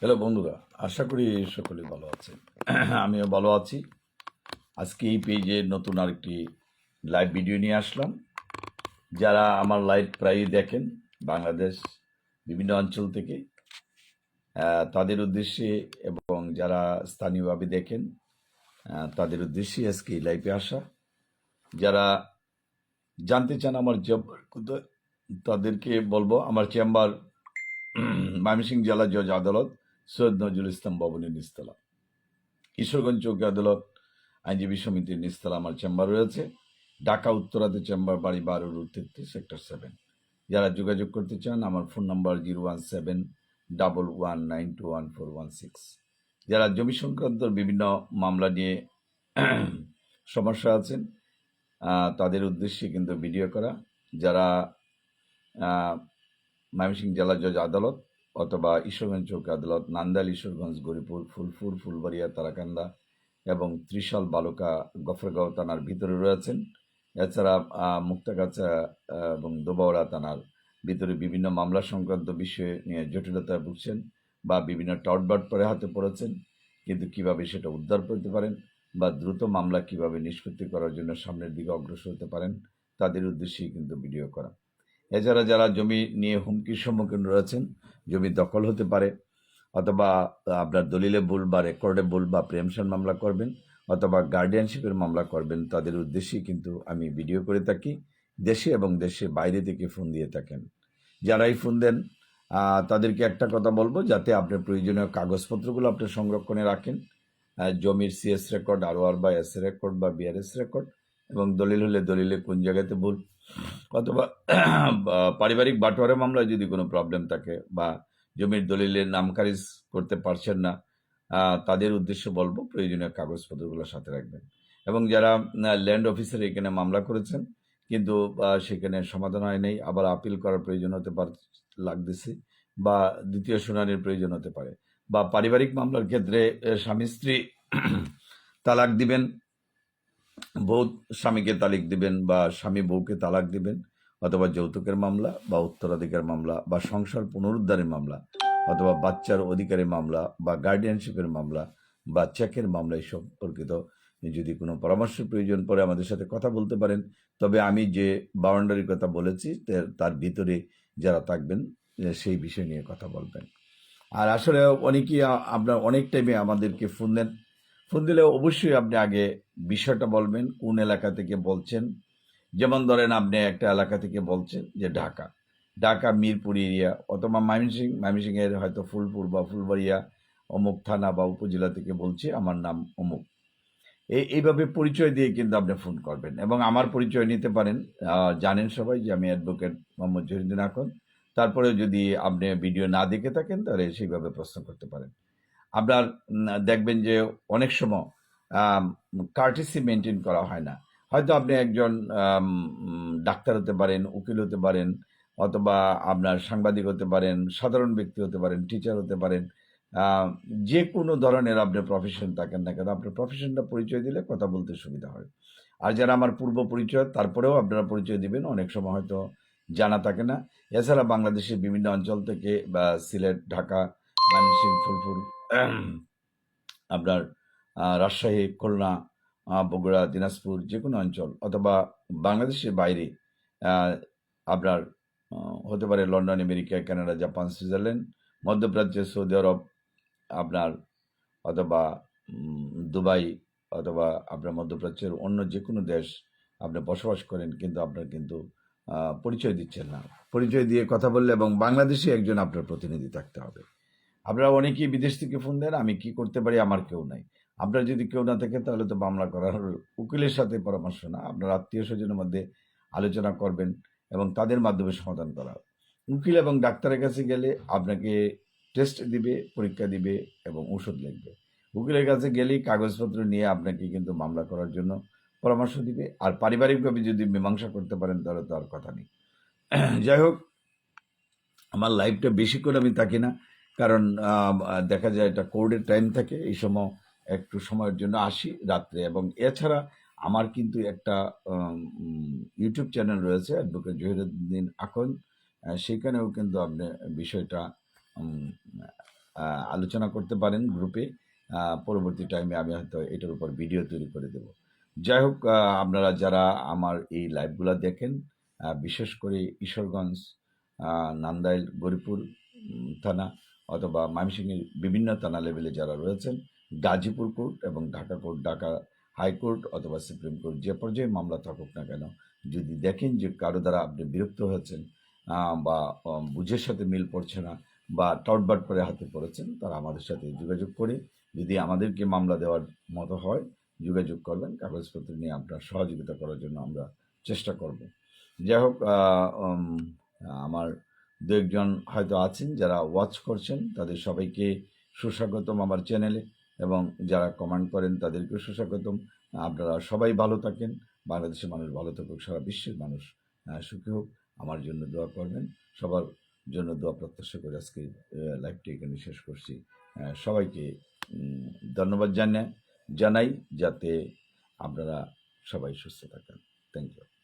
Hello বন্ধুরা, আশা করি সকলে ভালো আছেন। আমিও ভালো আছি। আজকে এই পেজে নতুন আরেকটি লাইভ ভিডিও নিয়ে আসলাম। যারা আমার লাইভ প্রায়ই দেখেন বাংলাদেশ বিভিন্ন অঞ্চল থেকে তাদের উদ্দেশ্যে এবং যারা স্থানীয়ভাবে দেখেন তাদের উদ্দেশ্যে আজকে এই লাইভে আসা। যারা জানতে চান আমার চেম্বার তাদেরকে বলব, আমার চেম্বার ময়মনসিংহ জেলা জজ আদালত সৈয়দ নজরুল ইসলাম ভবনের নিস্তলা। কিশোরগঞ্জ চৌকি আদালত আইনজীবী সমিতির নিস্তলা আমার চেম্বার রয়েছে। ঢাকা উত্তরাতে চেম্বার বাড়ি বারো রুট তেত্রিশ সেক্টর সেভেন। যারা যোগাযোগ করতে চান, আমার phone number zero one seven double one nine two one four one six. যারা জমি সংক্রান্ত বিভিন্ন মামলা নিয়ে সমস্যা আছেন তাদের উদ্দেশ্যে কিন্তু ভিডিও করা। যারা ময়মনসিংহ জেলা জজ আদালত অথবা ঈশ্বরগঞ্জ চৌক আদালত নান্দাল ঈশ্বরগঞ্জ, গরিপুর, ফুলপুর, ফুলবাড়িয়া, তারাকান্দা এবং ত্রিশাল বালুকা, গফরগাঁও থানার ভিতরে রয়েছেন। এছাড়া মুক্তাগাছা এবং দোবাওড়া থানার ভিতরে বিভিন্ন মামলা সংক্রান্ত বিষয়ে নিয়ে জটিলতায় ভুগছেন বা বিভিন্ন টটবাট পরে হাতে পড়েছেন। কিন্তু কীভাবে সেটা উদ্ধার করতে পারেন বা দ্রুত মামলা কীভাবে নিষ্পত্তি করার জন্য সামনের দিকে অগ্রসর হতে পারেন, তাদের উদ্দেশ্যেই কিন্তু ভিডিও করা। এছাড়া যারা জমি নিয়ে হুমকির সম্মুখীন রয়েছেন জমি দখল হতে পারে, অথবা আপনার দলিলে ভুল বা রেকর্ডে ভুল বা প্রেমশন মামলা করবেন, অথবা গার্ডিয়ানশিপের মামলা করবেন, তাদের উদ্দেশ্যেই কিন্তু আমি ভিডিও করে থাকি। দেশে এবং দেশের বাইরে থেকে ফোন দিয়ে থাকেন। যারাই ফোন দেন তাদেরকে একটা কথা বলব, যাতে আপনার প্রয়োজনীয় কাগজপত্রগুলো আপনি সংরক্ষণে রাখেন। জমির সিএস রেকর্ড আর বা এস রেকর্ড বা বিআরএস রেকর্ড এবং দলিল হলে দলিলে কোন জায়গাতে ভুল অথবা পারিবারিক বাটোয়ারা মামলায় যদি কোনো প্রবলেম থাকে বা জমির দলিলের নাম খারিজ করতে পারছেন না তাদের উদ্দেশ্যে বলব প্রয়োজনীয় কাগজপত্রগুলো সাথে রাখবেন। এবং যারা ল্যান্ড অফিসার এখানে মামলা করেছেন, কিন্তু সেখানে সমাধান হয় নাই, আবার আপিল করার প্রয়োজন হতে পার, লাগতেছে বা দ্বিতীয় শুনানির প্রয়োজন হতে পারে। বা পারিবারিক মামলার ক্ষেত্রে স্বামী স্ত্রী তালাক দিবেন বউ স্বামীকে তালিক দিবেন বা স্বামী বউকে তালাক দিবেন, অথবা যৌতুকের মামলা বা উত্তরাধিকার মামলা বা সংসার পুনরুদ্ধারের মামলা, অথবা বাচ্চার অধিকারের মামলা বা গার্ডিয়ানশিপের মামলা বা চেকের মামলা, এই সম্পর্কিত যদি কোনো পরামর্শের প্রয়োজন পড়ে আমাদের সাথে কথা বলতে পারেন। তবে আমি যে বাউন্ডারির কথা বলেছি, তার ভিতরে যারা থাকবেন সেই বিষয় নিয়ে কথা বলবেন। আর আসলে অনেকেই আপনার অনেক টাইমে আমাদেরকে ফোন দেন। ফোন দিলে অবশ্যই আপনি আগে বিষয়টা বলবেন, কোন এলাকা থেকে বলছেন? যেমন ধরেন আপনি একটা এলাকা থেকে বলছেন যে ঢাকা। ঢাকা, মিরপুর এরিয়া অথবা ময়মনসিং ময়মনসিংহের হয়তো ফুলপুর বা ফুলবাড়িয়া, অমুক থানা বা উপজেলা থেকে বলছি, আমার নাম অমুক। এই এইভাবে পরিচয় দিয়ে কিন্তু আপনি ফোন করবেন এবং আমার পরিচয় নিতে পারেন। জানেন সবাই যে আমি অ্যাডভোকেট মোহাম্মদ জহিরুদ্দিন আকন। তারপরে যদি আপনি ভিডিও না দেখে থাকেন, তাহলে সেইভাবে প্রশ্ন করতে পারেন। আপনার দেখবেন যে অনেক সময় কার্টিসি মেনটেন করা হয় না। হয়তো আপনি একজন ডাক্তার হতে পারেন, উকিল হতে পারেন, অথবা আপনার সাংবাদিক হতে পারেন, সাধারণ ব্যক্তি হতে পারেন টিচার হতে পারেন যে কোনো ধরনের আপনি প্রফেশন থাকেন না কেন, আপনার প্রফেশনটা পরিচয় দিলে কথা বলতে সুবিধা হয়। আর যারা আমার পূর্ব পরিচয়, তারপরেও আপনারা পরিচয় দিবেন, অনেক সময় হয়তো জানা থাকে না। এছাড়া বাংলাদেশের বিভিন্ন অঞ্চল থেকে, বা সিলেট, ঢাকা, ময়মনসিংহ, ফুলপুর আপনার রাজশাহী, খুলনা বগুড়া, দিনাজপুর যে কোনো অঞ্চল অথবা বাংলাদেশের বাইরে আপনার হতে পারে London, America, Canada, Japan, Switzerland, মধ্যপ্রাচ্য, সৌদি আরব, আপনার, অথবা দুবাই অথবা আপনার মধ্যপ্রাচ্যের অন্য যে কোনো দেশ আপনি বসবাস করেন কিন্তু আপনার কিন্তু পরিচয় দিচ্ছেন না। পরিচয় দিয়ে কথা বললে এবং বাংলাদেশে একজন আপনার প্রতিনিধি থাকতে হবে। আপনারা অনেকেই বিদেশ থেকে ফোন দেন, আমি কি করতে পারি আমার কেউ নাই। আপনার যদি কেউ না থাকে তাহলে তো মামলা করার উকিলের সাথে পরামর্শ না। আপনার আত্মীয় স্বজনের মধ্যে আলোচনা করবেন এবং তাদের মাধ্যমে সমাধান করা। উকিল এবং ডাক্তারের কাছে গেলে আপনাকে টেস্ট দিবে, পরীক্ষা দিবে এবং ওষুধ লিখবে। উকিলের কাছে গেলেই কাগজপত্র নিয়ে আপনাকে কিন্তু মামলা করার জন্য পরামর্শ দিবে। আর পারিবারিকভাবে যদি মীমাংসা করতে পারেন, তাহলে তো আর কথা নেই। যাই হোক, আমার লাইফটা বেশি করে আমি থাকি না কারণ দেখা যায় এটা কোর্টের টাইম থাকে এই সময় একটু সময়ের জন্য আসি রাত্রে। এবং এছাড়া আমার কিন্তু একটা ইউটিউব চ্যানেল রয়েছে অ্যাডভোকেট জহিরুদ্দিন আহ, সেখানেও কিন্তু আপনি বিষয়টা আলোচনা করতে পারেন গ্রুপে পরবর্তী টাইমে আমি হয়তো এটার উপর ভিডিও তৈরি করে দেব। যাই হোক আপনারা যারা আমার এই লাইভগুলো দেখেন বিশেষ করে ঈশ্বরগঞ্জ নান্দাইল গরিপুর থানা অথবা ময়মনসিংহের বিভিন্ন থানা লেভেলে যারা রয়েছেন, গাজীপুর কোর্ট এবং Dhaka court, Dhaka high court অথবা সুপ্রিম কোর্ট যে পর্যায়ে মামলা থাকুক না কেন, যদি দেখেন যে কারও দ্বারা আপনি বিরক্ত হয়েছেন বা বুঝের সাথে মিল পড়ছে না বা টটবাট করে হাতে পড়েছেন, তারা আমাদের সাথে যোগাযোগ করে, যদি আমাদেরকে মামলা দেওয়ার মতো হয়, যোগাযোগ করবেন। কাগজপত্র নিয়ে আপনার সহযোগিতা করার জন্য আমরা চেষ্টা করব। যাই হোক আমার দু একজন হয়তো আছেন যারা ওয়াচ করছেন, তাদের সবাইকে সুস্বাগতম আমার চ্যানেলে এবং যারা কমেন্ট করেন তাদেরকেও সুস্বাগতম। আপনারা সবাই ভালো থাকেন, বাংলাদেশের মানুষ ভালো থাকুক, সারা বিশ্বের মানুষ সুখী হোক। আমার জন্য দোয়া করবেন। সবার জন্য দোয়া প্রত্যাশা করে আজকে লাইভটি এখানে শেষ করছি। সবাইকে ধন্যবাদ জানাই জানাই যাতে আপনারা সবাই সুস্থ থাকেন। Thank you